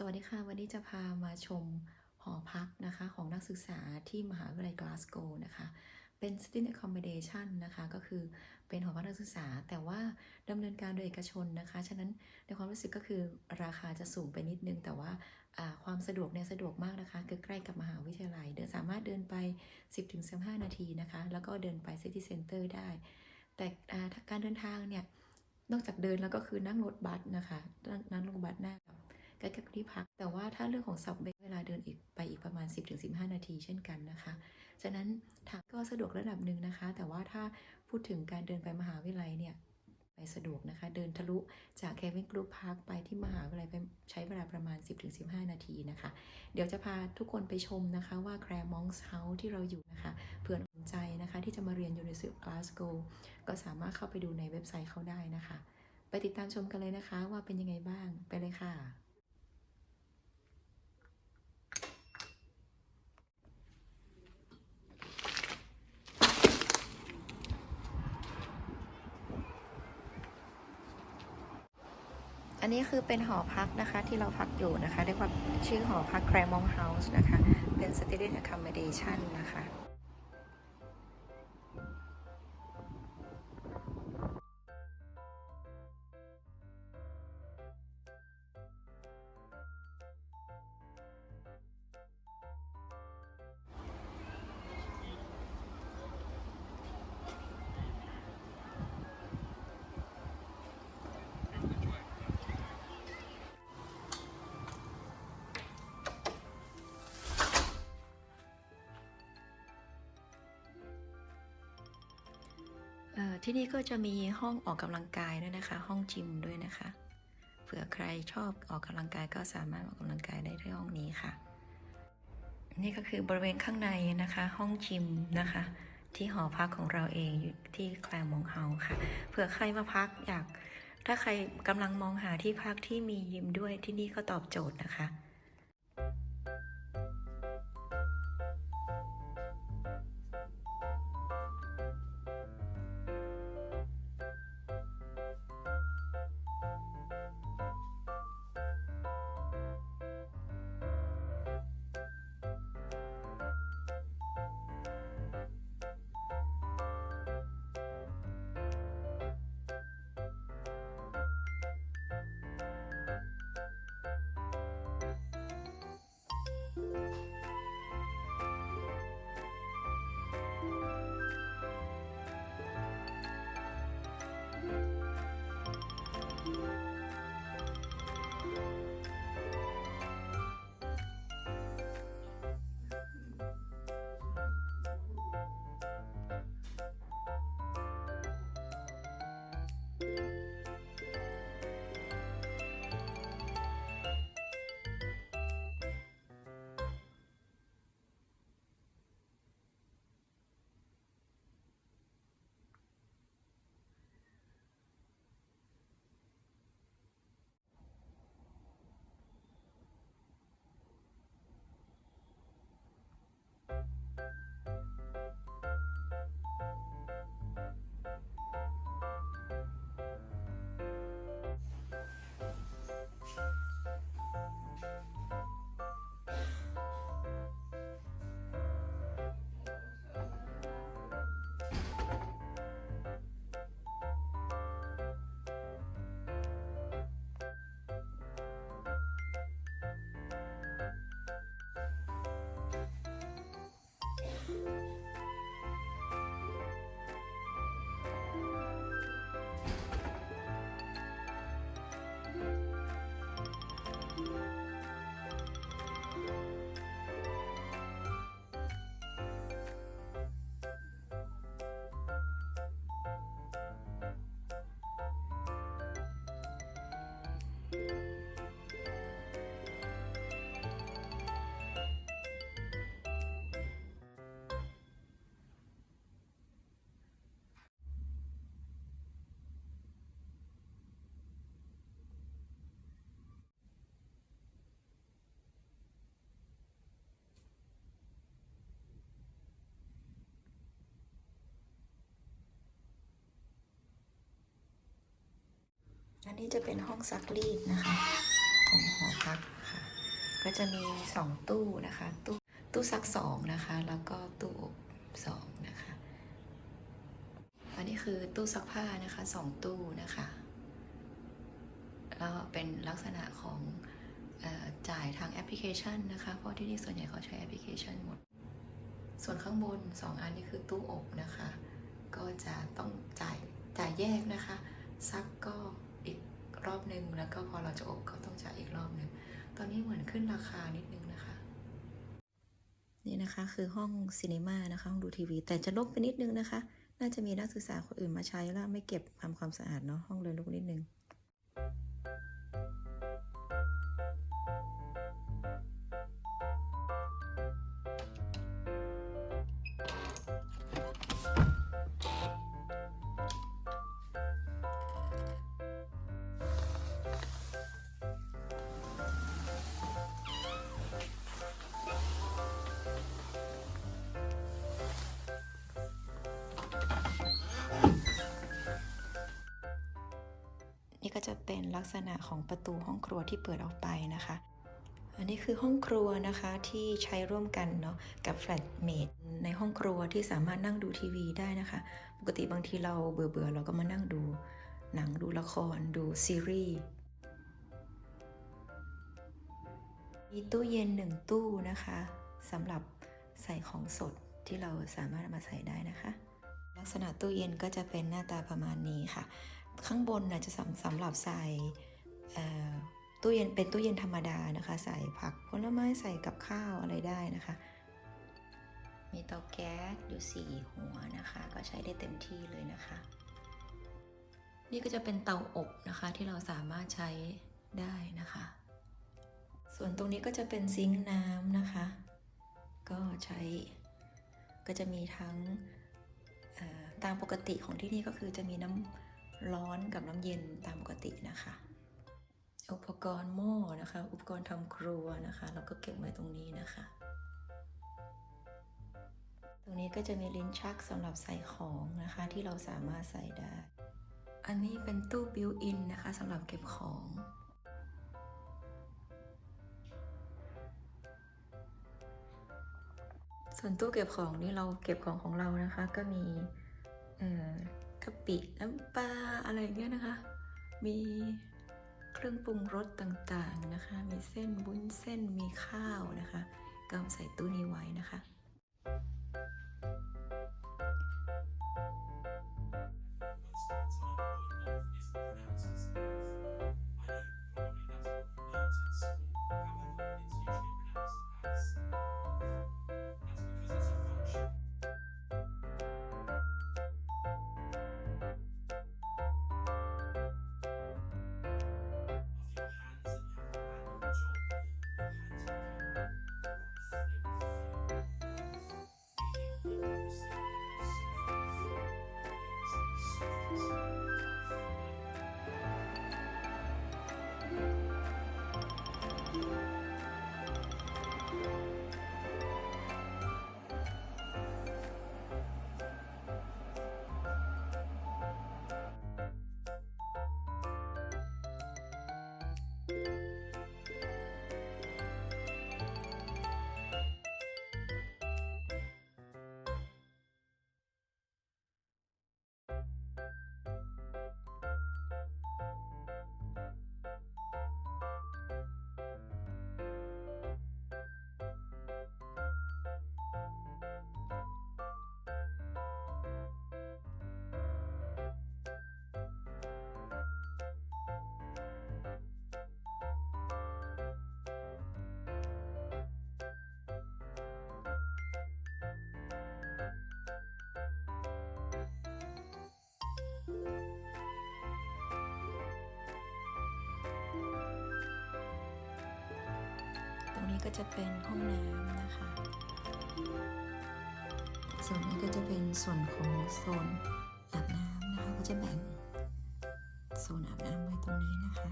สวัสดีค่ะ วันนี้จะพามาชมหอพักนะคะของนักศึกษาที่มหาวิทยาลัยกลาสโกนะคะ เป็น student accommodation นะคะ ก็คือเป็นหอพักนักศึกษา แต่ว่าดำเนินการโดยเอกชนนะคะ ฉะนั้นในความรู้สึกก็คือราคาจะสูงไปนิดนึง แต่ว่าความสะดวกเนี่ยสะดวกมากนะคะ คือใกล้กับมหาวิทยาลัย เดินสามารถเดินไป 10-15 นาทีนะคะ แล้วก็เดินไป city center ได้ แต่การเดินทางเนี่ย นอกจากเดินแล้วก็คือนั่งรถบัสนะคะ นั่งรถบัสหน้า ใกล้ๆที่พัก แต่ว่าถ้าเรื่องของซับเวเวลาเดินอีกไปอีกประมาณ 10-15 นาทีเช่นกันนะคะ ฉะนั้นทางก็สะดวกระดับหนึ่งนะคะ แต่ว่าถ้าพูดถึงการเดินไปมหาวิทยาลัยเนี่ยไปสะดวกนะคะ เดินทะลุจากเควินกรุ๊ปพาร์คไปที่มหาวิทยาลัยไปใช้เวลาประมาณ 10-15 นาทีนะคะ เดี๋ยวจะพาทุกคนไปชมนะคะว่าแคร์มองส์เฮาส์ที่เราอยู่นะคะเผื่อสนใจนะคะที่จะมาเรียน University of Glasgow ก็สามารถเข้าไปดูในเว็บไซต์เขาได้นะคะ ไปติดตามชมกันเลยนะคะว่าเป็นยังไงบ้างไปเลยค่ะ นนี้คือเป็นหอพักนะคะที่เราพักอยู่นะคะเรียกว่าชื่อหอพักแครมองเฮาส์นะคะ เป็น student accommodation นะคะ ที่นี่ก็จะมีห้องออกกำลังกายด้วยนะคะ ห้องจิมด้วยนะคะ เผื่อใครชอบออกกำลังกายก็สามารถออกกำลังกายได้ที่ห้องนี้ค่ะ นี่ก็คือบริเวณข้างในนะคะ ห้องจิมนะคะ ที่หอพักของเราเองอยู่ที่แคลมองเฮาค่ะ เผื่อใครมาพักอยากถ้าใครกำลังมองหาที่พักที่มียิมด้วยที่นี่ก็ตอบโจทย์นะคะ อันนี้จะเป็นห้องซักรีดนะคะ ของหอพักค่ะ ก็จะมี2ตู้นะคะ ตู้ตู้ซักสองนะคะ แล้วก็ตู้อบสองนะคะ อันนี้คือตู้ซักผ้านะคะสองตู้นะคะแล้วเป็นลักษณะของออจ่ายทางแอปพลิเคชันนะคะ เพราะที่นี่ส่วนใหญ่เขาใช้แอปพลิเคชันหมด ส่วนข้างบน 2 อันนี้คือตู้อบนะคะ ก็จะต้องจ่ายจ่ายแยกนะคะ ซักก็ อีกรอบหนึ่งแล้วก็พอเราจะอบก็ต้องจ่ายอีกรอบหนึ่งตอนนี้เหมือนขึ้นราคานิดนึงนะคะ นี่นะคะคือห้องซีนีมานะคะห้องดูทีวี แต่จะรกไปนิดนึงนะคะ น่าจะมีนักศึกษาคนอื่นมาใช้แล้วไม่เก็บทำความสะอาดเนาะห้องเลยรกนิดนึง จะเป็นลักษณะของประตูห้องครัวที่เปิดออกไปนะคะ อันนี้คือห้องครัวนะคะที่ใช้ร่วมกันเนาะกับแฟลตเมดในห้องครัวที่สามารถนั่งดูทีวีได้นะคะ ปกติบางทีเราเบื่อเบื่อๆเราก็มานั่งดู หนังดูละครดูซีรีส์มีตู้เย็นหนึ่งตู้นะคะสำหรับใส่ของสดที่เราสามารถมาใส่ได้นะคะ ลักษณะตู้เย็นก็จะเป็นหน้าตาประมาณนี้ค่ะ ข้างบนนะจะสำสำหรับใส่ตู้เย็นเป็นตู้เย็นธรรมดานะคะ ใส่ผักผลไม้ใส่กับข้าวอะไรได้นะคะ มีเตาแก๊สอยู่สี่หัวนะคะ ก็ใช้ได้เต็มที่เลยนะคะ นี่ก็จะเป็นเตาอบนะคะที่เราสามารถใช้ได้นะคะ ส่วนตรงนี้ก็จะเป็นซิงค์น้ำนะคะ ก็ใช้ก็จะมีทั้งตามปกติของที่นี่ก็คือจะมีน้ำ ร้อนกับน้ำเย็นตามปกตินะคะ อุปกรณ์หม้อนะคะ อุปกรณ์ทำครัวนะคะ เราก็เก็บไว้ตรงนี้นะคะ ตรงนี้ก็จะมีลิ้นชักสำหรับใส่ของนะคะ ที่เราสามารถใส่ได้ อันนี้เป็นตู้บิวอินนะคะสำหรับเก็บของส่วนตู้เก็บของนี่เราเก็บของของเรานะคะ ก็มีเอ่อะปิน้ำปลาอะไรอย่างเงี้ยนะคะ มีเครื่องปรุงรสต่างๆนะคะ มีเส้นบุ้นเส้นมีข้าวนะคะก็ใส่ตู้นี้ไว้นะคะ นี้ก็จะเป็นห้องน้ำนะคะ ส่วนนี้ก็จะเป็นส่วนของโซนอาบน้ำนะคะ ก็จะแบ่งโซนอาบน้ำไว้ตรงนี้นะคะ